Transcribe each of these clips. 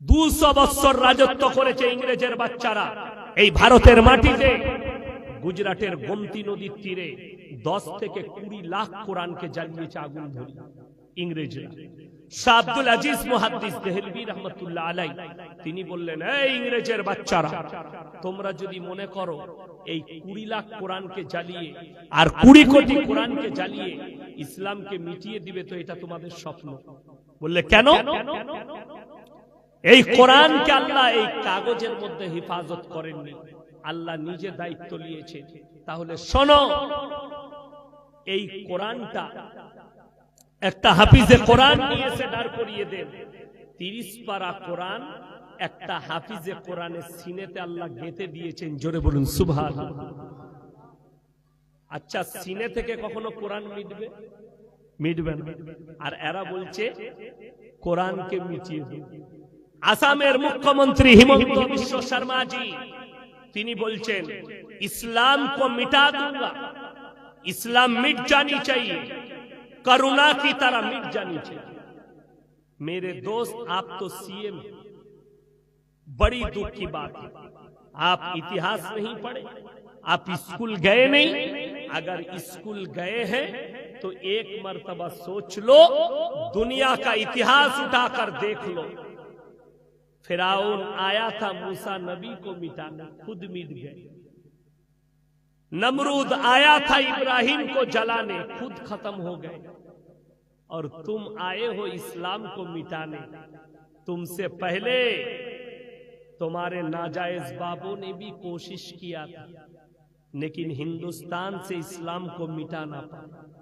দুশো বৎসর রাজত্ব করেছে ইংরেজের বাচ্চারা। এই ভারতের মাটিতে, গুজরাটের গোমতি নদীর তীরে দশ থেকে কুড়ি লাখ কোরআনকে জ্বালিয়েছে আগুন ধরি ইংরেজরা। আজিজ আলাই, তিনি বললেন, এই ইংরেজের বাচ্চারা, তোমরা যদি মনে করো এই কুড়ি লাখ কোরআনকে জ্বালিয়ে আর কুড়ি কোটি কোরআনকে জ্বালিয়ে ইসলামকে মিটিয়ে দিবে, তো এটা তোমাদের স্বপ্ন। বললে, কেন? এই কোরআনকে আল্লাহ এই কাগজের মধ্যে হেফাজত করেননি। আল্লাহ নিজে দায়িত্ব নিয়েছে। তাহলে শোনো এই কোরআনটা একটা হাফিজে কোরআন নিয়ে এসে দাঁড় করিয়ে দেন। তিরিশ পারা কোরআন একটা হাফিজে কোরআনের সিনেতে আল্লাহ গেঁথে দিয়েছেন জোরে বলুন সুভান আচ্ছা সিনে থেকে কখনো কোরআন মিটবে? মিটবে না। আর এরা বলছে কোরআনকে মিটিয়ে দেবে আসামের মুখ্যমন্ত্রী হিমন্ত বিশ্ব শর্মাজি তিনি বলছেন ইসলাম को मिटा दूंगा इस्लाम मिट जानी चाहिए करुणा की तरह मिट जानी चाहिए मेरे दोस्त आप तो सीएम बड़ी दुख की बात है आप इतिहास नहीं पढ़े आप स्कूल गए नहीं अगर स्कूल गए हैं तो एक मर्तबा सोच लो दुनिया का इतिहास उठाकर देख लो फिराउन आया था मूसा नबी को मिटाना, खुद मिट गए। नमरूद आया था इब्राहिम को जलाने, खुद खत्म हो गए। और तुम आए हो इस्लाम को मिटाने। तुमसे पहले तुम्हारे नाजायज बाबों ने भी कोशिश किया था, लेकिन हिंदुस्तान से इस्लाम को मिटाना पड़ा।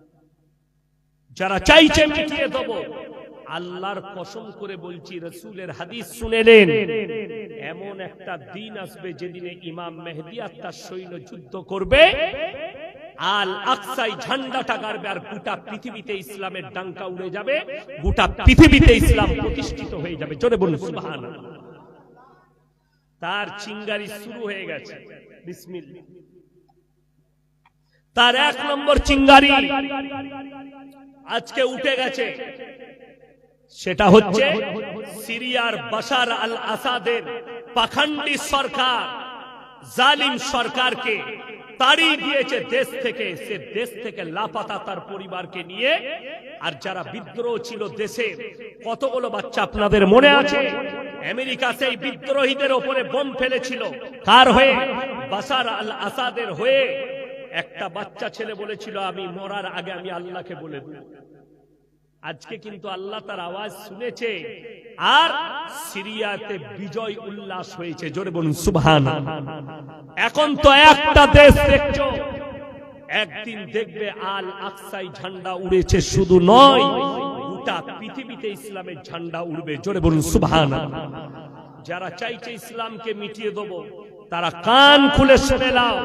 जरा चाहिए मिटिए तो बोल আল্লাহর কসম করে বলছি, রসুলের হাদিস শুনেলেন এমন একটা দিন আসবে যেদিনে ইমাম মেহদি আর তার সৈন্য যুদ্ধ করবে, আল আকসাই ঝান্ডাটা গাড়বে আর গোটা পৃথিবীতে ইসলামের ডাঙ্কা উড়ে যাবে, গোটা পৃথিবীতে ইসলাম প্রতিষ্ঠিত হয়ে যাবে। জোরে বলুন সুবহান তার চিঙ্গারি শুরু হয়ে গেছে। বিসমিল্লাহ। তার এক নম্বর চিঙ্গারি আজকে উঠে গেছে। সেটা হচ্ছে সিরিয়ার বাশার আল আসাদের পাখান্ডি সরকার, জালিম সরকারকে তাড়িয়ে দিয়েছে দেশ থেকে। সে দেশ থেকে লাপাতা তার পরিবারকে নিয়ে। আর যারা বিদ্রোহ ছিল দেশে, কতগুলো বাচ্চা আপনাদের মনে আছে? আমেরিকা সেই বিদ্রোহীদের ওপরে বোম ফেলেছিল। কার হয়ে? বাসার আল আসাদের হয়ে। একটা বাচ্চা ছেলে বলেছিল, আমি মরার আগে আমি আল্লাহকে বলে দেব। আজকে কিন্তু আল্লাহ তার আওয়াজ শুনেছে আর সিরিয়াতে বিজয় উল্লাস হয়েছে জোরে বলুন সুবহান এখন তো একটা দেশ দেখছো একদিন দেখবে আল আকসাই ঝান্ডা উড়েছে শুধু নয় গোটা পৃথিবীতে ইসলামের ঝান্ডা উড়বে জোরে বলুন সুবহান যারা চাইছে ইসলামকে মিটিয়ে দেব তারা কান খুলে শুনে নাও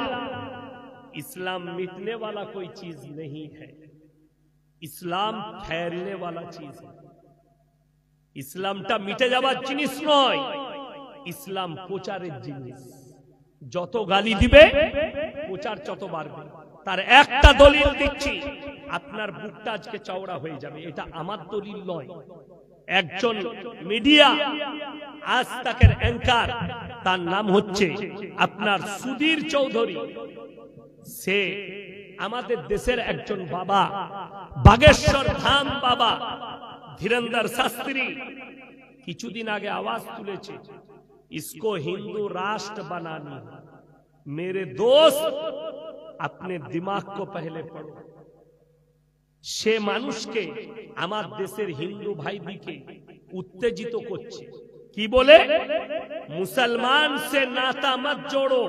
इस्लाम मिटने वाला कोई चीज नहीं है ইসলাম ফেলনে वाला चीज है ইসলামটা মিটে যাবার জিনিস নয় ইসলাম প্রচারের জিনিস যত গালি দিবে প্রচার তত বাড়বে তার একটা দলিল দিচ্ছি আপনার বুকটা আজকে চওড়া হয়ে যাবে এটা আমার দলিল নয় একজন মিডিয়া আজ তাকের অ্যাঙ্কার তার নাম হচ্ছে আপনার সুধীর চৌধুরী সে আমাদের দেশের একজন বাবা বাগেশ্বর ধাম বাবা ধীরেন্দর শাস্ত্রী কিছুদিন আগে আওয়াজ তুলেছে इसको हिंदू राष्ट्र बनानी है। मेरे दोस्त अपने दिमाग को पहले पढ़ो সে মানুষকে আমার দেশের হিন্দু ভাই দিকে উত্তেজিত করছে কি বলে মুসলমান সে নাতা মত জোড়ো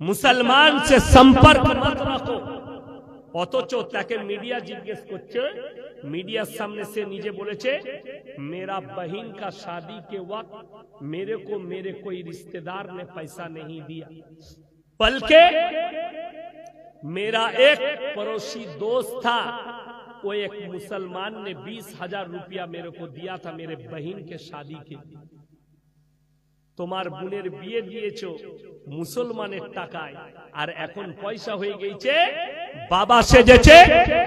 মুসলমান সে সম্পর্ক মত রাখো অথচ তাকে মিডিয়া জিজ্ঞেস করছে মিডিয়ার সামনে সে নিজে বলেছে मेरा बहन का शादी के वक्त मेरे को मेरे कोई रिश्तेदार ने पैसा नहीं दिया बल्कि मेरा एक पड़ोसी दोस्त था वो एक मुसलमान ने बीस हजार रुपया मेरे को दिया था मेरे बहन के शादी के लिए তোমার বোনের বিয়ে দিয়েছো মুসলমানের টাকায় আর এখন পয়সা হয়ে গেছে বাবা সেজেছে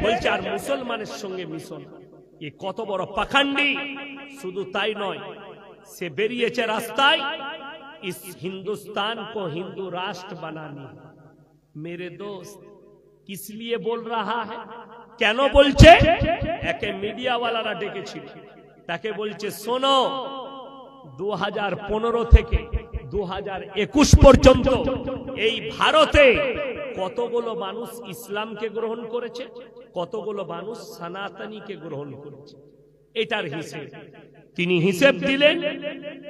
বলছে আর মুসলমানের সঙ্গে মিশন এ কত বড় পাখান্ডি শুধু তাই নয় से বেরিয়েছে রাস্তায় इस हिंदुस्तान को हिंदू राष्ट्र बनानी है। मेरे दोस्त किस लिए बोल रहा है কেন বলছে একে মিডিয়াওয়ালারা ডেকেছিল তাকে বলছে শোনো দু থেকে দু পর্যন্ত এই ভারতে কতগুলো মানুষ ইসলামকে গ্রহণ করেছে, কতগুলো মানুষ সনাতনীকে গ্রহণ করেছে। এটার হিসেব। তিনি হিসেব দিলেন,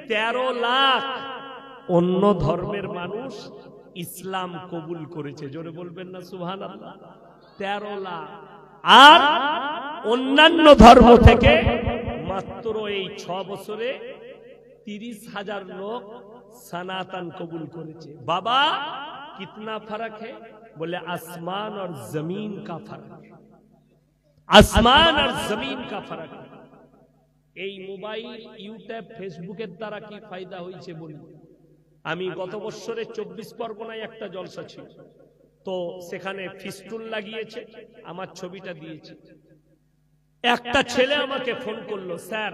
তেরো লাখ অন্য ধর্মের মানুষ ইসলাম কবুল করেছে। জোরে বলবেন না সুহান তেরো লাখ। আর অন্যান্য ধর্ম থেকে মাত্র এই ছ বছরে তিরিশ হাজার লোক সনাতন কবুল করেছে। বাবা কিতনা फर्क है बोले आसमान और जमीन का फर्क আসমান আর জমিন কা ফরক এই মোবাইল ইউটিউব ফেসবুকের দ্বারা কি ফায়দা হয়েছে বলি আমি গত বছরে চব্বিশ পরগনায় একটা জলসা ছিল তো সেখানে ফিস্টুল লাগিয়েছে আমার ছবিটা দিয়েছে একটা ছেলে আমাকে ফোন করলো স্যার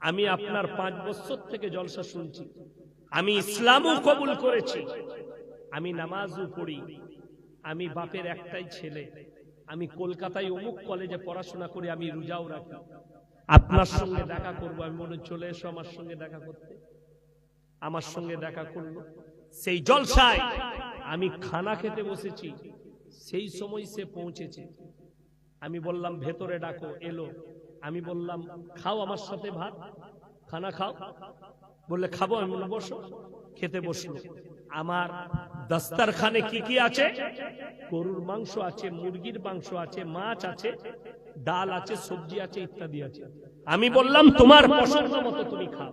আমি আপনার পাঁচ বছর থেকে জলসা শুনছি আমি ইসলামও কবুল করেছি আমি নামাজও পড়ি। আমি বাপের একটাই ছেলে। আমি কলকাতায় অমুক কলেজে পড়াশোনা করি আমি রোজাও রাখি। আপনার সঙ্গে দেখা করব আমি মনে চলে এসো আমার সঙ্গে দেখা করতে। আমার সঙ্গে দেখা করল। সেই জলসায় আমি খানা খেতে বসেছি। সেই সময় সে পৌঁছেছে। আমি বললাম ভেতরে ডাকো এলো। আমি বললাম খাও আমার সাথে ভাত। খানা খাও। বললে খাব। আমি বললাম বসো। খেতে বসল। আমার দস্তারখানে কি কি আছে? গরুর মাংস আছে, মুরগির মাংস আছে, মাছ আছে, ডাল আছে, সবজি আছে, ইত্যাদি আছে। আমি বললাম, তোমার পছন্দ মতো তুমি খাও।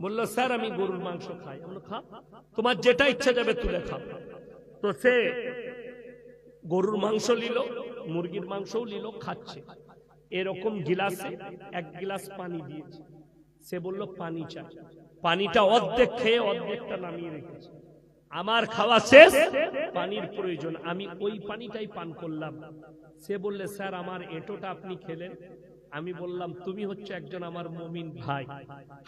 বলল, স্যার, আমি গরুর মাংস খাই। খাও। তোমার যেটা ইচ্ছা যাবে তুলে খাও। তো সে গরুর মাংস নিল, মুরগির মাংসও নিল, খাচ্ছে। এরকম গিলাসে এক গিলাস পানি দিয়েছে। সে বলল, পানি চাই। পানিটা অর্ধেক খেয়ে অর্ধেকটা নামিয়ে রেখেছে। আমার খাওয়া শেষ পানির প্রয়োজন। আমি ওই পানিটাই পান করলাম। সে বললে স্যার আমার এটোটা আপনি খেলেন? আমি বললাম তুমি হচ্ছে একজন আমার মমিন ভাই।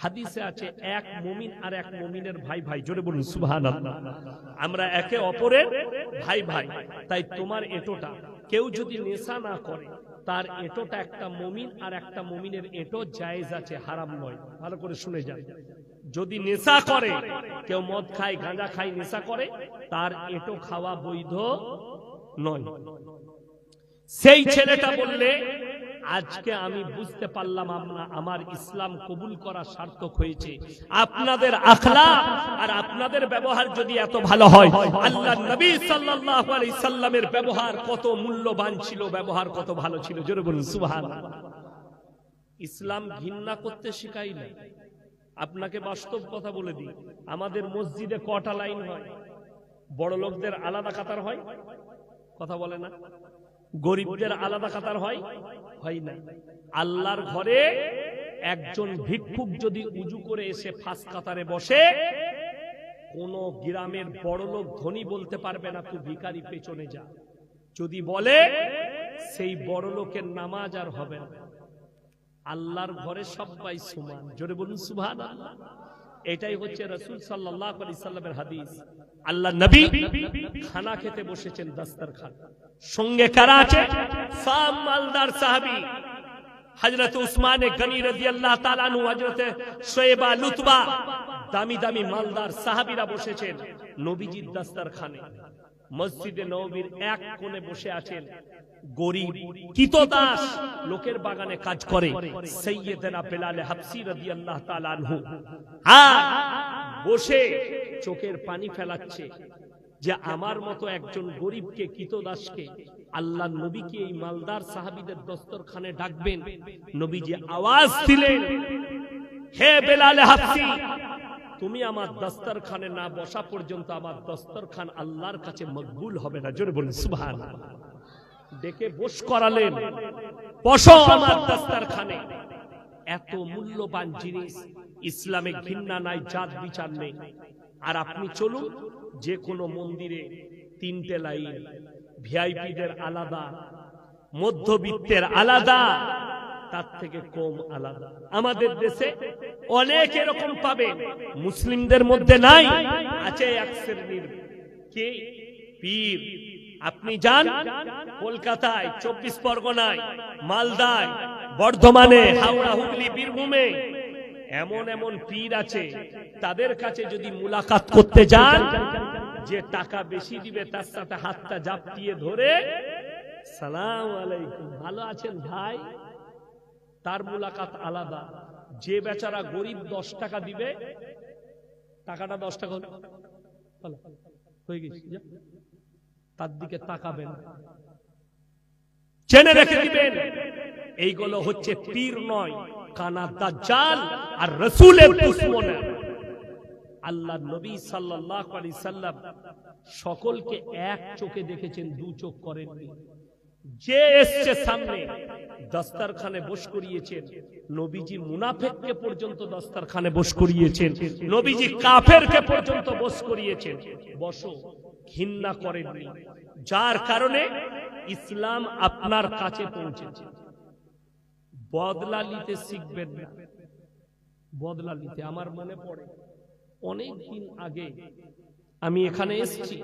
হাদিসে আছে এক মমিন আর এক মমিনের ভাই ভাই। জোরে বলুন সুবহান আমরা একে অপরের ভাই ভাই। তাই তোমার এটোটা কেউ যদি নেশা না করে তার এটোটা একটা মমিন আর একটা মমিনের এটো জায়েজ আছে হারাম নয়। ভালো করে শুনে যান। যদি নেশা করে, কেউ মদ খায়, গাঁজা খায়, নেশা করে, তার এটো খাওয়া বৈধ নয়। সেই ছেলেটা বললে, আজকে আমি বুঝতে পারলাম আমরা ইসলাম কবুল করা সার্থক হয়েছে। আপনাদের আখলা আর আপনাদের ব্যবহার যদি এত ভালো হয় আল্লাহ নবী সাল্লাল্লাহু আলাইহি সাল্লামের ব্যবহার কত মূল্যবান ছিল, ব্যবহার কত ভালো ছিল। জোরে বলুন, সুবহানাল্লাহ। ইসলাম ঘৃণা করতে শিখাই না আপনাকে বাস্তব কথা বলে দিই। আমাদের মসজিদে কটা লাইন হয়? বড় লোকদের আলাদা কাতার হয়? কথা বলে না। গরিবদের আলাদা কাতার হয়? হয় না। আল্লাহর ঘরে একজন ভিক্ষুক যদি উজু করে এসে ফাঁস কাতারে বসে, কোন গ্রামের বড় লোক ধনী বলতে পারবে না, তুই ভিখারি, পেছনে যা। যদি বলে, সেই বড় লোকের নামাজ আর হবে না। আল্লাহর ঘরে সবাই সমান। জোরে বলুন সুবহান এটাই হচ্ছে রসুল সাল্লাল্লাহু আলাইহি সাল্লামের হাদিস। আল্লাহ নবী খানা খেতে বসেছেন দাস্তারখান। সঙ্গে কারা আছে? সাম মালদার সাহাবী, হযরত উসমান গনি রাদিয়াল্লাহু তাআলা আনহু, হযরত শোয়েবা লুতবা। দামি দামি মালদার সাহাবিরা বসেছেন নবীজির দাস্তারখানে। মসজিদে নববীর এক কোণে বসে আছেন গরিব, কিতদাস লোকের বাগানে কাজ করে। সৈয়দনা বেলাল হাবসি রাদিয়াল্লাহু তাআলা আনহু। আর বসে চোখের পানি ফেলাচ্ছে যে আমার মতো একজন গরিবকে, কিতদাসকে আল্লাহ নবীকে এই মালদার সাহাবীদের দস্তরখানে ডাকবেন। নবীজি আওয়াজ দিলেন, হে বেলাল হাবসি তুমি আমার দস্তরখানে না বসা পর্যন্ত আমার দস্তরখান আল্লাহর কাছে মকবুল হবে না। জোরে বলুন, সুবহানাল্লাহ। ডেকে বস করালেন। দস্তারখানে। এত মূল্যবান জিনিস ইসলামে ঘৃণা নাই, জাত বিচার নেই। আর আপনি চলুন যে কোনো মন্দিরে তিনটে লাইন। ভিআইপিদের আলাদা, মধ্যবিত্তের আলাদা, তার থেকে কম আলাদা। আমাদের দেশে অনেক এরকম পাবে। মুসলিমদের মধ্যে নাই, আছে এক শ্রেণির। কে? পীর। আপনি যান কলকাতায়, চব্বিশ পরগনায়, মালদায়, বর্ধমানে, হাওড়া, হুগলি, বীরভূমে। এমন এমন পীর আছে, তাদের কাছে যদি মুলাকাত করতে যান, যে টাকা বেশি দিবে, তার সাথে হাতটা জাপটিয়ে ধরে, সালাম আলাইকুম, ভালো আছেন ভাই? তার মুলাকাত আলাদা। যে বেচারা গরিব দশ টাকা দিবে, টাকাটা দশ টাকা হয়ে গেছে। তার দিকে তাকাবেন। জেনে রেখে দিবেন। এইগুলো হচ্ছে পীর নয় কানা দাজ্জাল আর রসুলের দুশ্মন আল্লাহ নবী সাল্লাল্লাহু আলাইহি সাল্লাম সকলকে এক চোখে দেখেছেন দু চোখ করেননি। যে এসছে সামনে দস্তারখানে বস করিয়েছেন। নবীজি মুনাফেককে পর্যন্ত দস্তারখানে বস করিয়েছেন। নবীজি কাফেরকে পর্যন্ত বস করিয়েছেন। বসো। ঘৃণা করেননি। যার কারণে ইসলাম আপনার কাছে পৌঁছেছে। বদলা নিতে শিখবেন না। বদলা নিতে আমার মনে পড়ে, অনেক দিন আগে আমি এখানে এসেছি।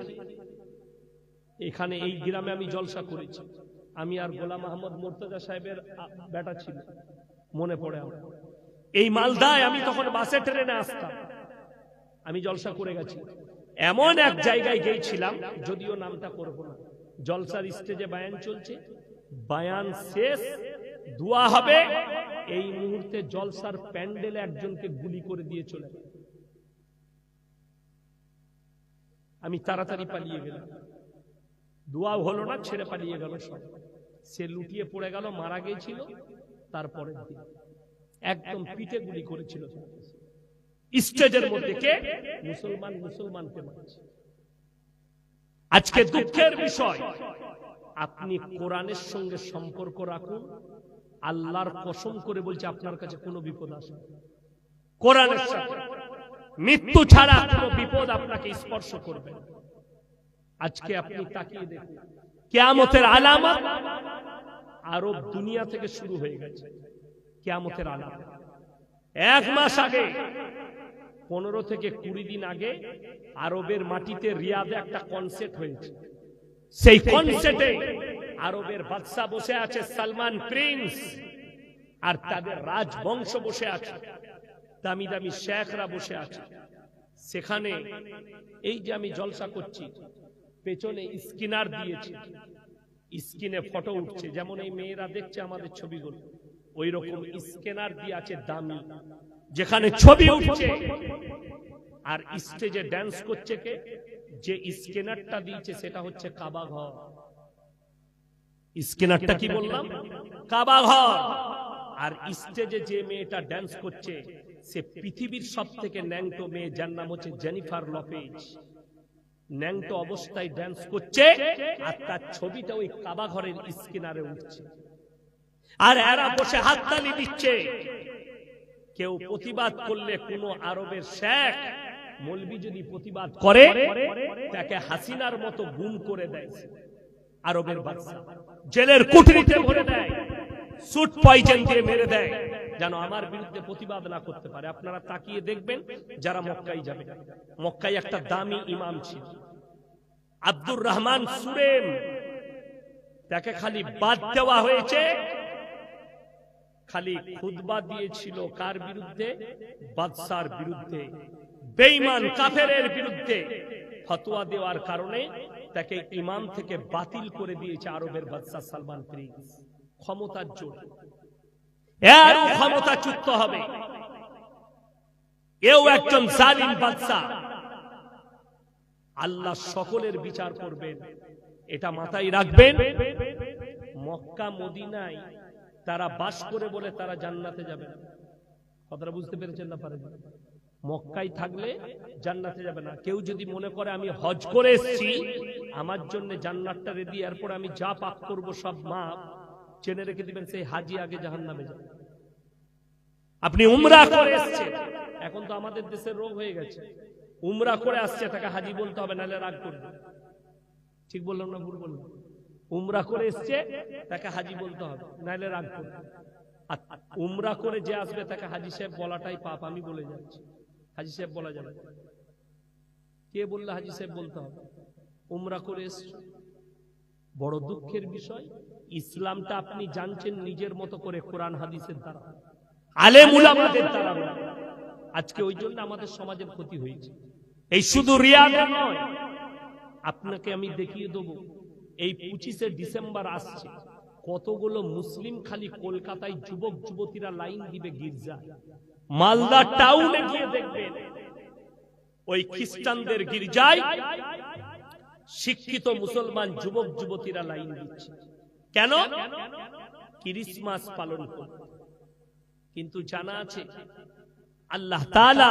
এখানে এই গ্রামে আমি জলসা করেছি। আমি আর গোলাম আহমদ মোর্তজা সাহেবের বেটা ছিল মনে পড়ে আমার। এই মালদায় আমি তখন বাসে ট্রেনে আসতাম। আমি জলসা করে গেছি। এমন এক জায়গায় গিয়েছিলাম যদিও নামটা করব না। জলসার স্টেজে বায়ান চলছে। বায়ান শেষ দোয়া হবে। এই মুহূর্তে জলসার প্যান্ডেলে একজনকে গুলি করে দিয়ে চলে আমি তাড়াতাড়ি পালিয়ে গেলাম। দোয়াও হলো না ছেড়ে পালিয়ে গেল সব। সে লুটিয়ে পড়ে গেল মারা গিয়েছিল তারপরে একদম পিঠে গুলি করেছিল। স্টেজের মধ্যে কে? মুসলমান, মুসলমানকে মারছে আজকে দুঃখের বিষয়, আপনি কোরআনের সঙ্গে সম্পর্ক রাখুন, আল্লাহর কসম করে বলছে আপনার কাছে কোনো বিপদ আসবে না। কোরআনের সাথে মৃত্যু ছাড়া কোনো বিপদ আপনাকে স্পর্শ করবে আজকে আপনি তাকিয়ে দেখুন, কেয়ামতের আলামত আরব দুনিয়া থেকে শুরু হয়ে গেছে। কেয়ামতের আলামত। এক মাস আগে পনেরো থেকে কুড়ি দিন আগে আরবের মাটিতে রিয়াদে একটা কনসেপ্ট হয়েছে। সেই কনসেপ্টে আরবের বাদশা বসে আছে সালমান প্রিন্স আর তাদের রাজবংশ বসে আছে দামি দামি শেখরা বসে আছে। সেখানে এই যে আমি জলসা করছি পেছনে স্কিনার দিয়েছে স্ক্রিনে ফটো উঠছে যেমন এই মেয়েরা দেখছে আমাদের ছবিগুলো ওই রকম স্ক্যানার দিয়ে আছে দামি। যেখানে ছবি উঠছে। আর স্টেজে ড্যান্স করছে কে? যে স্ক্যানারটা দিয়েছে, সেটা হচ্ছে কাবা ঘর। স্ক্যানারটা কি বললাম? কাবা ঘর। আর স্টেজে যে মেয়েটা ড্যান্স করছে, সে পৃথিবীর সব থেকে ন্যাংটো মেয়ে, যার নাম হচ্ছে জেনিফার লপেজ ন্যাংটো অবস্থায় ড্যান্স করছে, আর তার ছবিটা ওই কাবা ঘরের স্কিনারে উঠছে। আর এরা বসে হাততালি দিচ্ছে। কেউ প্রতিবাদ করলে কোন আরবের শেখ মলবি যদি প্রতিবাদ করে তাকে হাসিনার মতো গুম করে দেয়। আরবের বাদশা জেলের কুঠরিতে ভরে দেয়। সুট পয়জন দিয়ে মেরে দেয়। যেন আমার বিরুদ্ধে প্রতিবাদ না করতে পারে। আপনারা তাকিয়ে দেখবেন যারা মক্কাই যাবে। মক্কাই একটা দামি ইমাম ছিল। আব্দুর রহমান সুরেম তাকে খালি বাদ দেওয়া হয়েছে। খালি খুদবা দিয়েছিল কার বিরুদ্ধে? বাদশার বিরুদ্ধে। বেঈমান কাফেরের বিরুদ্ধে। ফতোয়া দেওয়ার কারণে তাকে ইমাম থেকে বাতিল করে দিয়েছে আরবের বাদশাহ সালমান প্রিন্স। ক্ষমতার জোর। এরও ক্ষমতাচ্যুত হবে। এও একজন জালিম বাদশাহ। আল্লাহ সকলের বিচার করবেন। এটা মাথায় রাখবেন। মক্কা মদিনায় তারা বাস করে বলে তারা জান্নাতে যাবে কথাটা বুঝতে পেরেছেন না পারেন মক্কায় থাকলে জান্নাতে যাবে না। কেউ যদি মনে করে আমি হজ করে এসেছি, আমার জন্য জান্নাতটা রেডি এরপর আমি যা পাপ করব সব মাপ চেনে রেখে দিবেন, সেই হাজি আগে জাহান নামে যাবে। আপনি উমরা করে এসছেন। এখন তো আমাদের দেশের রোগ হয়ে গেছে। উমরা করে আসছে, তাকে হাজি বলতে হবে, নাহলে রাগ করবে। ঠিক বললাম না ভুল বললাম? উমরা করে এসছে, তাকে হাজি বলতে হবে নাহলে রাগ করবে। আর উমরা করে যে আসবে, তাকে হাজি সাহেব বলাটাই পাপ, আমি বলে যাচ্ছি। হাজি সাহেব বলা যাবে। কে বললে হাজি সাহেব বলতে হবে? উমরা করে এসছো। বড় দুঃখের বিষয়, ইসলামটা আপনি জানছেন নিজের মতো করে কোরআন, হাদিসের দ্বারা। আলেম উলামাদের দ্বারা। আজকে ওই জন্য আমাদের সমাজের ক্ষতি হয়েছে। এই শুধু রিয়াদের নয়, আপনাকে আমি দেখিয়ে দেব এই পঁচিশে ডিসেম্বর আসছে। কতগুলো মুসলিম খালি কলকাতায় যুবক, যুবতীরা লাইন দিবে গির্জা। মালদা টাউনে গিয়ে দেখবেন ওই খ্রিস্টানদের গির্জায় শিক্ষিত মুসলমান যুবক, যুবতীরা লাইন দিচ্ছে। কেন? ক্রিসমাস পালন করতে কিন্তু জানা আছে, আল্লাহ তাআলা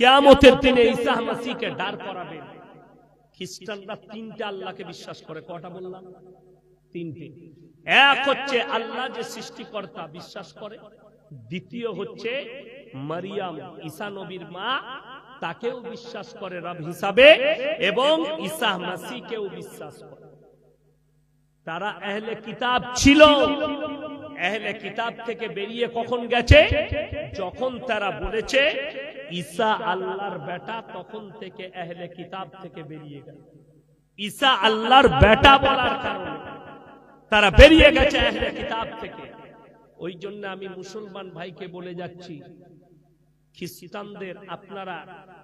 কিয়ামতের দিনে ঈসা মাসিহকে দাঁড় করাবেন। খ্রিস্টানরা তিনটা আল্লাহকে বিশ্বাস করে কটা বললাম? তিনটে। এক হচ্ছে আল্লাহ যে সৃষ্টিকর্তা বিশ্বাস করে দ্বিতীয় হচ্ছে মারিয়াম ঈসা নবীর মা তাকেও বিশ্বাস করে রব হিসাবে এবং ঈসা মাসিকেও বিশ্বাস করে। তারা আহলে কিতাব ছিল। আহলে কিতাব থেকে বেরিয়ে কখন গেছে? যখন তারা বলেছে ঈসা আল্লাহর বেটা তখন থেকে আহলে কিতাব থেকে বেরিয়ে গেল। ঈসা আল্লাহর বেটা বলার কারণে তারা বেরিয়ে গেছে আহলে কিতাব থেকে। ওই জন্য আমি মুসলমান ভাইকে বলে যাচ্ছি, খ্রিস্টানদের আপনারা,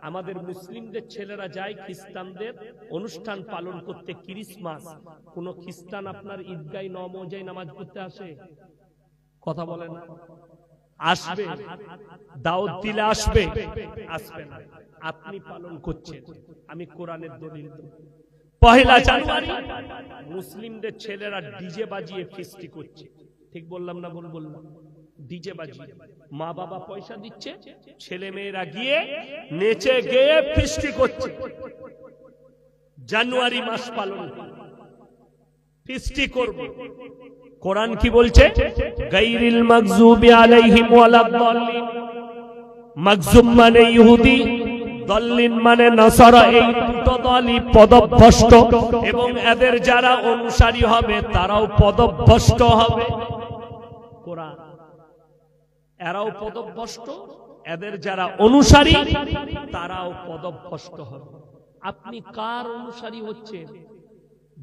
আমাদের মুসলিমদের ছেলেরা যায় খ্রিস্টানদের অনুষ্ঠান পালন করতে ক্রিসমাস, কোন খ্রিস্টান আপনার ঈদগাই নমজাই নামাজ পড়তে আসে? কথা বলে না। আসবে, দাওয়াত দিলে আসবে। আসবে না। আপনি পালন করছেন। আমি কোরআনের দলিল। পহেলা জানুয়ারি মুসলিমদের ছেলেরা ডিজে বাজিয়ে ফিস্টি করছে। ঠিক বললাম না ভুল বললাম? ডিজে বাজিয়ে। মা বাবা পয়সা দিচ্ছে, ছেলে মেয়েরা গিয়ে নেচে গিয়ে ফিস্টি করছে। জানুয়ারি মাস পালন। ফিস্টি করবে। কোরআন কি বলছে? গাইরিল আলাইহিম ওয়ালাদ-দাল্লিন মানে ইহুদি মানে নাসারা, এই দুটো দলই পদভ্রষ্ট এবং এদের যারা অনুসারী হবে, তারাও পদভ্রষ্ট হবে। কোরআন। এরাও পদভ্রষ্ট, এদের যারা অনুসারী, তারাও পদভ্রষ্ট হবে। আপনি কার অনুসারী হচ্ছেন?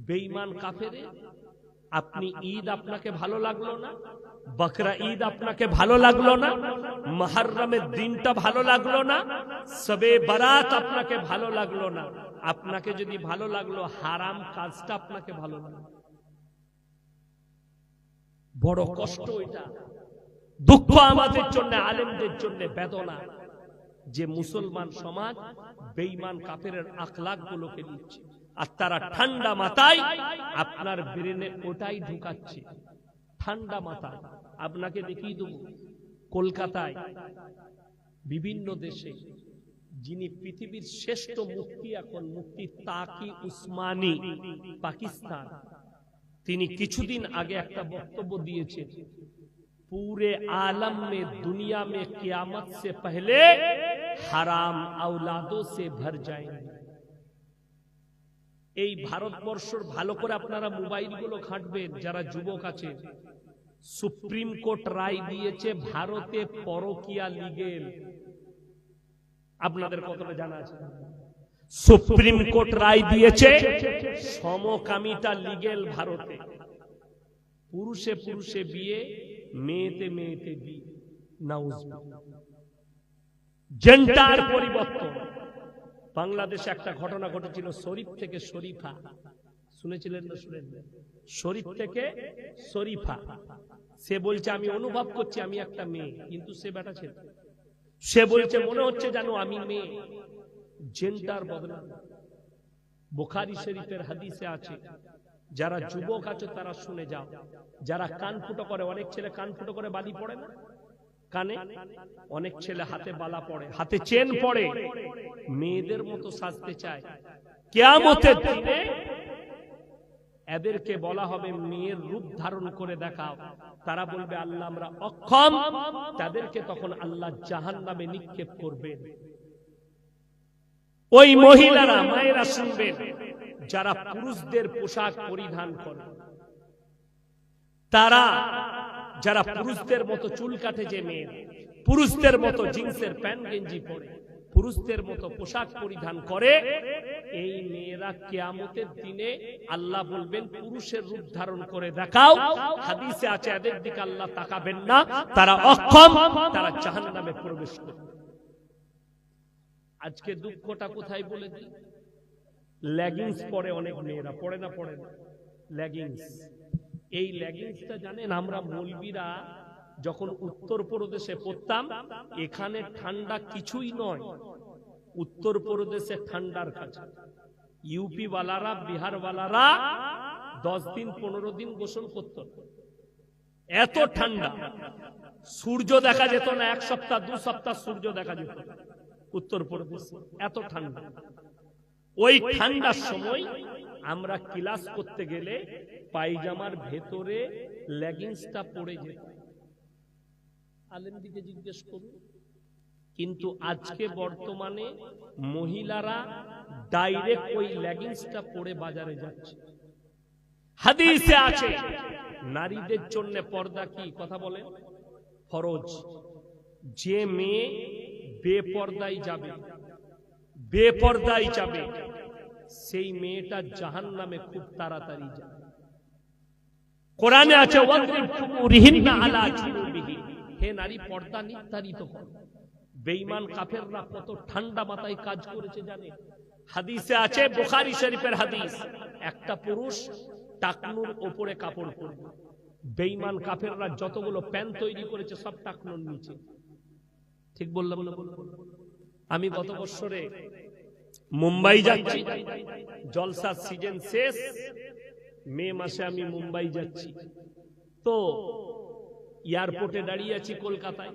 বেঈমান কাফেরে আপনি ঈদ আপনাকে ভালো লাগল না? বকরা ঈদ আপনাকে ভালো লাগল না? মহরমের দিনটা ভালো লাগল না? সবে বারাত আপনাকে ভালো লাগল না? আপনাকে যদি ভালো লাগল হারাম কাজটা আপনাকে ভালো লাগল। বড় কষ্ট এটা। দুঃখ আমাদের জন্য আলেমদের জন্য বেদনা। যে মুসলমান সমাজ বেঈমান কাফেরের আখলাক গুলোকে নিচ্ছে। আর তারা ঠান্ডা মাথায় আপনার ব্রেনে ওটাই ঢুকাচ্ছে ঠান্ডা মাথায় আপনাকে দেখিয়ে দেব কলকাতায় বিভিন্ন দেশে যিনি পৃথিবীর শ্রেষ্ঠ মুক্তি এখন মুক্তি তাকি উসমানী পাকিস্তান তিনি কিছুদিন আগে একটা বক্তব্য দিয়েছেন पूरे आलम में दुनिया में कियामत से पहले हराम औलादों से भर जाएंगे এই ভারতবর্ষর ভালো করে আপনারা মোবাইলগুলো ঘাঁটবেন, যারা যুবক আছে। সুপ্রিম কোর্ট রায় দিয়েছে, ভারতে পরকিয়া লিগেল। আপনাদের কতটা জানা আছে? সুপ্রিম কোর্ট রায় দিয়েছে, সমকামিতা লিগেল ভারতে। পুরুষে পুরুষে বিয়ে, মেয়েতে মেয়েতে বিয়ে। নাউজ জেন্টার পরিবর্তন। বাংলাদেশে একটা ঘটনা ঘটেছিল শরীফ থেকে শরীফা। শুনেছিলেন না শুনেন শরীফ থেকে শরীফা। সে বলছে, আমি অনুভব করছি আমি একটা মেয়ে, কিন্তু সে বেটা ছিল। সে বলছে, মনে হচ্ছে জানো আমি মেয়ে। জেন্টার বদলা বুখারি শরীফের হাদিসে আছে, যারা যুবক আছে তারা শুনে যাও। যারা কান ফুটো করে, অনেক ছেলে কান ফুটো করে বালি পড়ে না? কানে অনেক ছেলে হাতে বালা পড়ে, হাতে চেন পড়ে, মেয়েদের মতো সাজতে চায়। এদেরকে বলা হবে মেয়ের রূপ ধারণ করে দেখাও। তারা বলবে, আল্লাহ আমরা অক্ষম। তাদেরকে তখন আল্লাহ জাহান নামে নিক্ষেপ করবেন ওই মহিলারা, মায়েরা শুনবেন, যারা পুরুষদের পোশাক পরিধান করে। তারা যারা পুরুষদের মতো চুল কাটে যে মেয়ে, পুরুষদের মতো জিন্সের প্যান্ট গেঞ্জি পরে, পুরুষদের মতো পোশাক পরিধান করে, এই মেয়েরা কেয়ামতের দিনে আল্লাহ বলবেন, পুরুষের রূপ ধারণ করে দেখাও। হাদিসে আছে, এদের দিকে আল্লাহ তাকাবেন না। তারা অক্ষম, তারা জাহান্নামে প্রবেশ করবে। আজকে দুঃখটা কোথায় বলে দিই? লেগিংস পরে অনেক মেয়েরা, পড়ে না পড়ে না। লেগিংস। এই লেগিংসটা জানেন আমরা মৌলবীরা যখন উত্তরপ্রদেশে পড়তাম, এখানে ঠান্ডা কিছুই নয়। উত্তরপ্রদেশে ঠান্ডার কাছে। ইউপি ওয়ালারা বিহার ওয়ালারা দশ দিন, পনেরো দিন গোসল করত। এত ঠান্ডা। সূর্য দেখা যেত না, এক সপ্তাহ, দু সপ্তাহ সূর্য দেখা যেত। উত্তরপ্রদেশ এত ঠান্ডা। ওই ঠান্ডার সময় আমরা ক্লাস করতে গেলে পায়জামার ভেতরে লেগিংসটা পড়ে যেত। আলেমদিকে জিজ্ঞেস করুন, কিন্তু আজকে বর্তমানে মহিলারা ডাইরেক্ট ওই লেগিংসটা পরে বাজারে যাচ্ছে। হাদিসে আছে, নারীদের জন্য পর্দা কি? কথা বলেন। ফরজ। যে মেয়ে বেপর্দায় যাবে বেপর্দায় যাবে। সেই মেয়েটা জাহান নামে খুব তাড়াতাড়ি যাবে কোরআনে আছে হে নারী, পর্দা নির্ধারিত কাফেররা কত ঠান্ডা মাথায় কাজ করেছে জানে? হাদিসে আছে শরীফের হাদিস, একটা পুরুষ টাকনুর ওপরে কাপড় পরবে। বেঈমান কাফেররা যতগুলো প্যান তৈরি করেছে, সব টাকনুর নিচে। ঠিক বললাম আমি গত বছরে মুম্বাই যাচ্ছি। জলসার সিজন শেষ। মে মাসে আমি মুম্বাই যাচ্ছি। তো এয়ারপোর্টে দাঁড়িয়ে আছি কলকাতায়।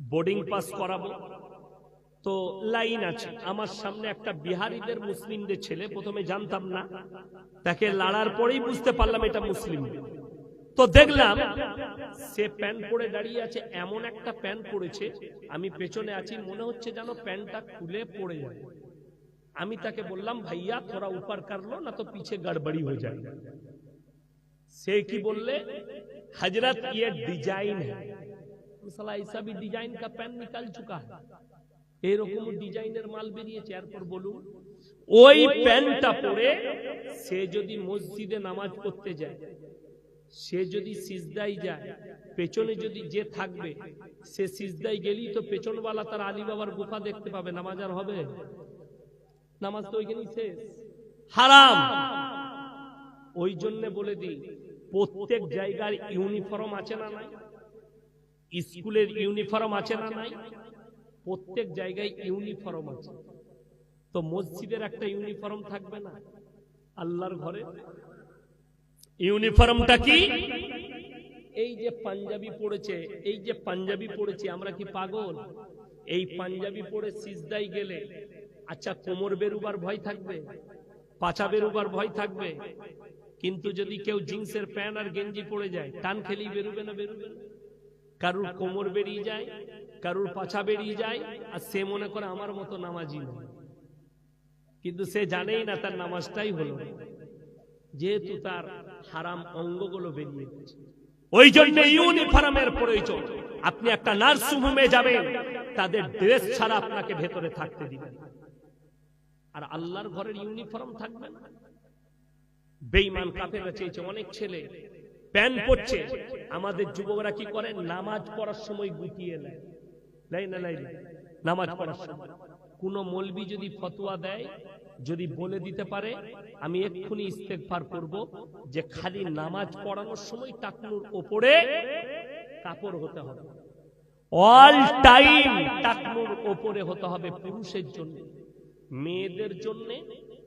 বোর্ডিং পাস করাবো। তো লাইন আছে। আমার সামনে একটা বিহারিদের মুসলিমদের ছেলে, প্রথমে জানতাম না। তাকে লাড়ার পরেই বুঝতে পারলাম এটা মুসলিম। তো দেখলাম সে প্যান্ট পরে দাঁড়িয়ে আছে, এমন একটা প্যান্ট পরেছে। আমি পেছনে আছি, মনে হচ্ছে যেন প্যান্টটা খুলে পড়ে যায় আমি তাকে বললাম ভাইয়া थोड़ा ऊपर कर लो ना तो पीछे गड़बड़ी हो जाएगी से की बोलले हजरत ये डिजाइन है সালা ऐसा भी डिजाइन का पैन निकल चुका है এরকম ডিজাইনের মাল বেরিয়েছে এরপর বলুন ওই প্যান্টটা পরে সে যদি মসজিদে নামাজ পড়তে যায় সে যদি সিজদাই যায় পেছনে যদি যে থাকবে সে সিজদাই গেলেই তো পেছনওয়ালা তার আলী বাবার গুফা দেখতে পাবে নামাজ আর হবে নামাজ তো ওইখানেই শেষ। হারাম। ওই জন্য বলে দিই প্রত্যেক জায়গার ইউনিফর্ম আছে না নাই? স্কুলের ইউনিফর্ম আছে না নাই? প্রত্যেক জায়গায় ইউনিফর্ম আছে। তো মসজিদের একটা ইউনিফর্ম থাকবে না? আল্লাহর ঘরে? ইউনিফর্মটা কি? এই যে পাঞ্জাবি পড়েছে এই যে পাঞ্জাবি পড়েছে আমরা কি পাগল? এই পাঞ্জাবি পরে সিজদাই গেলে আচ্ছা কোমর বেরুবার ভয় থাকবে পাছা বেরুবার ভয় থাকবে, কিন্তু যদি কেউ জিন্সের প্যান্ট আর গেঞ্জি পড়ে যায়, টান খেলেই বেরুবে না, বেরুবে কারুর কোমর বেরিয়ে যায়, কারুর পাছা বেরিয়ে যায়, আর সে মনে করে আমার মতো নামাজি নয় কিন্তু সে জানেই না তার নামাজটাই হলো। যেহেতু তার হারাম অঙ্গগুলো বেরিয়ে ওই জন্য ইউনিফর্মের প্রয়োজন আপনি একটা নার্সিং হোমে যাবেন, তাদের ড্রেস ছাড়া আপনাকে ভেতরে থাকতে দিবেন। আর আল্লাহর ঘরের ইউনিফর্ম থাকবে না। বেঈমান কাফেররা চেয়েছে, অনেক ছেলে প্যান্ট পরছে। আমাদের যুবকরা কি করে? নামাজ পড়ার সময় গুটিয়ে নেয়। না নামাজ পড়ার সময়। কোন মলবি যদি ফতোয়া দেয়, যদি বলে দিতে পারে, আমি এক্ষুনি ইস্তেগফার করব যে খালি নামাজ পড়ানোর সময় টাকনুর ওপরে কাপড় হতে হবে। অল টাইম টাকনুর ওপরে হতে হবে পুরুষের জন্য। মেয়েদের জন্য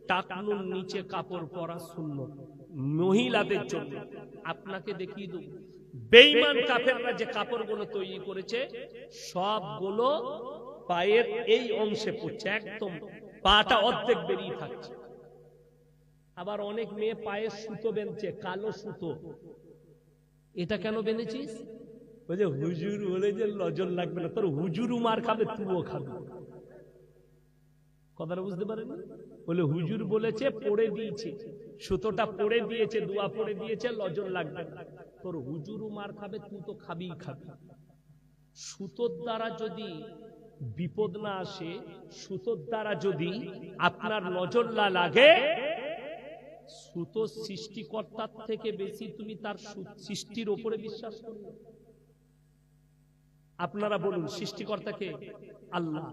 টাকনুর নিচে কাপড় পরা শূন্য মহিলাদের জন্য। আপনাকে দেখিয়ে দেব। বেইমান কাফেররা যে কাপড়গুলো তৈরি করেছে, সবগুলো পায়ের এই অংশে পড়ছে, একদম পাটা অর্ধেক বেরিয়ে থাকছে। আবার অনেক মেয়ে পায়ের সুতো বেঁধছে, কালো সুতো। এটা কেন বেঁধেছিস? হুজুর বলে যে লজল লাগবে না, তোর হুজুরু মার খাবে, তুইও খাবি। কথাটা বুঝতে পারেন? বলে, হুজুর বলেছে, পড়ে দিয়েছে। সুতোটা পড়ে দিয়েছে, দোয়া পড়ে দিয়েছে লজল লাগবে তোর হুজুরু মার খাবে তুই তো খাবিই খাবি। সুতোর দ্বারা যদি বিপদ না আসে, সুতোর দ্বারা যদি আপনার নজর না লাগে সুতো সৃষ্টিকর্তার থেকে বেশি তুমি তার সৃষ্টির ওপরে বিশ্বাস করবে আপনারা বলুন সৃষ্টিকর্তাকে আল্লাহ।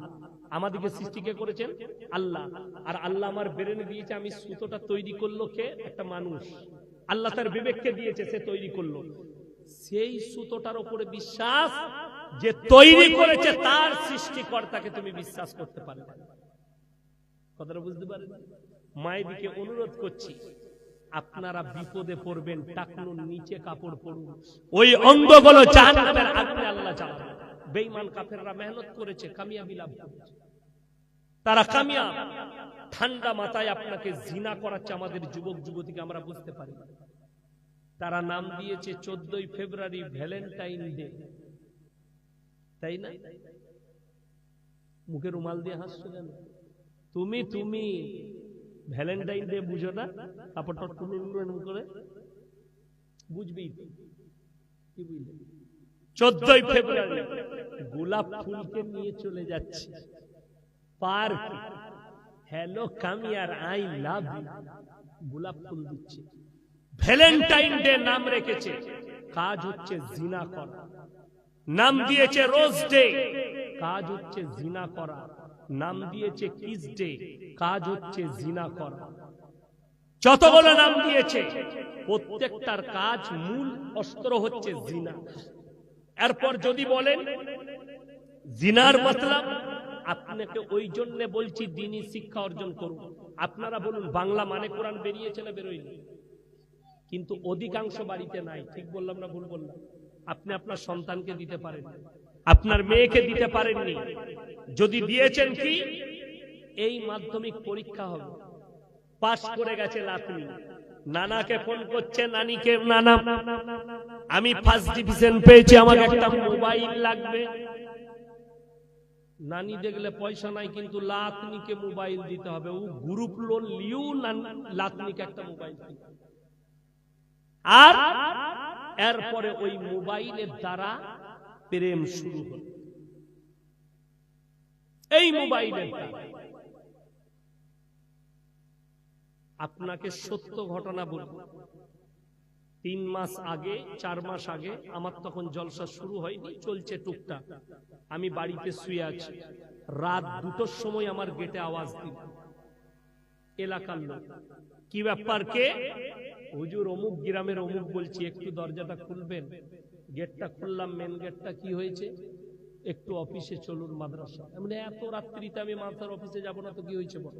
আমাদেরকে সৃষ্টি কে করেছেন আল্লাহ। আর আল্লাহ আমার বেরেনে দিয়েছে, আমি সুতোটা তৈরি করল কে? একটা মানুষ। আল্লাহ তার বিবেককে দিয়েছে, সে তৈরি করল। সেই সুতোটার উপরে বিশ্বাস যে তৈরি করেছে, তার সৃষ্টিকর্তাকে তুমি বিশ্বাস করতে পারবে কথাটা বুঝতে পারেন মায়েদিকে অনুরোধ করছি, আপনারা বিপদে পড়বেন, টাকনুর নিচে কাপড় পরুন। ওই অঙ্গগুলো জাহান্নামের আল্লাহ জ্বালাবে বেঈমান কাফেররা মেহনত করেছে, কামিয়াবি লাভ করেছে। তারা কামিয়াব ঠান্ডা মাথায় আপনাকে জিনা করাচ্ছে আমাদের যুবক যুবতীকে, আমরা বুঝতে পারি। তারা নাম দিয়েছে চোদ্দই ফেব্রুয়ারি ভ্যালেন্টাইন ডে। তাই না? মুখে রুমাল দিয়ে হাসছো কেন? তুমি তুমি, ভ্যালেন্টাইন ডে বুঝো না? কাপড়টা করে বুঝবি কি বুঝলে? চোদ্দই ফেব্রুয়ারি। গোলাপ ফুলকে নিয়ে চলে যাচ্ছে। পার্ক। হ্যালো কামিয়ার আই লাভ গোলাপ ফুল দিচ্ছে। ভ্যালেন্টাইন ডে নাম রেখেছে। কাজ হচ্ছে জিনা করা। নাম দিয়েছে রোজ ডে। কাজ হচ্ছে জিনা করা। নাম দিয়েছে কিস ডে। কাজ হচ্ছে জিনা করা। যতগুলো নাম দিয়েছে, প্রত্যেকটার কাজ মূল অস্ত্র হচ্ছে জিনা। এরপর যদি বলেন, জিনার মতলব, আপনাকে ওই জন্য বলছি দিনই শিক্ষা অর্জন করুন। আপনারা বলুন, বাংলা মানে কোরআন বেরিয়েছে না বেরোয়নি? কিন্তু অধিকাংশ বাড়িতে নাই। ঠিক বললাম না ভুল বললাম? আপনি আপনার সন্তানকে দিতে পারেন আপনার মেয়েকে দিতে পারেননি। যদি দিয়েছেন কি? এই মাধ্যমিক পরীক্ষা হবে। পাশ করে গেছে লাতনি নানাকে ফোন করছে, নানিকে, নানা আমি ফার্স্ট ডিভিশন পেয়েছি, আমাকে একটা মোবাইল লাগবে। নানি দেখলে পয়সা নাই, কিন্তু লাতনিকে মোবাইল দিতে হবে। ও গ্রুপ লোন লিও লাতনিকে একটা মোবাইল। আর এরপরে ওই মোবাইলের দ্বারা প্রেম শুরু হল। এই মোবাইলের আপনাকে সত্য ঘটনা বলব। তিন মাস আগে চার মাস আগে আমার তখন জলসা শুরু হয়নি চলছে টুকটাক। আমি বাড়িতে শুয়ে আছি। রাত দুটোর সময় আমার গেটে আওয়াজ দিল। এলাকার লোক কি ব্যাপার কে? হুজুর অমুক গ্রামের অমুক বলছি একটু দরজাটা খুলবেন? গেটটা খুললাম মেন গেটটা কি হয়েছে? একটু অফিসে চলুন মাদ্রাসা। এমনি এত রাত্রিতে আমি মাদ্রাসার অফিসে যাব না তো কি হয়েছে বল?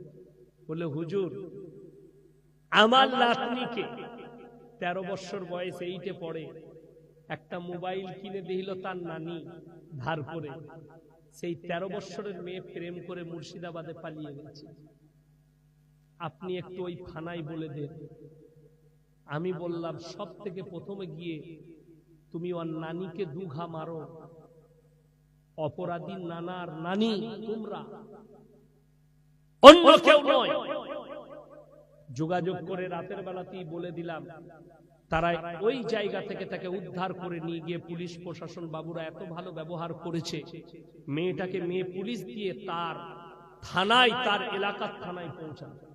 বলে হুজুর আমার নাতনিকে তেরো বছর বয়সে এইটে পড়ে। একটা মোবাইল কিনে দিল তার নানি ধার করে সেই তেরো বছরের মেয়ে প্রেম করে মুর্শিদাবাদে পালিয়ে গেছে। আপনি একটু ওই থানায় বলে দেন। আমি বললাম, সব থেকে প্রথমে গিয়ে তুমি ওর নানিকে দুঘা মারো। অপরাধী নানার নানি, তোমরা। অন্য কেউ নয়। যোগাযোগ করে রাতের বেলাতেই বলে দিলাম তারা ওই জায়গা থেকে তাকে উদ্ধার করে নিয়ে গিয়ে পুলিশ প্রশাসন বাবুরা এত ভালো ব্যবহার করেছে। মেয়েটাকে মেয়ে পুলিশ দিয়ে তার থানায়, তার এলাকার থানায় পৌঁছানো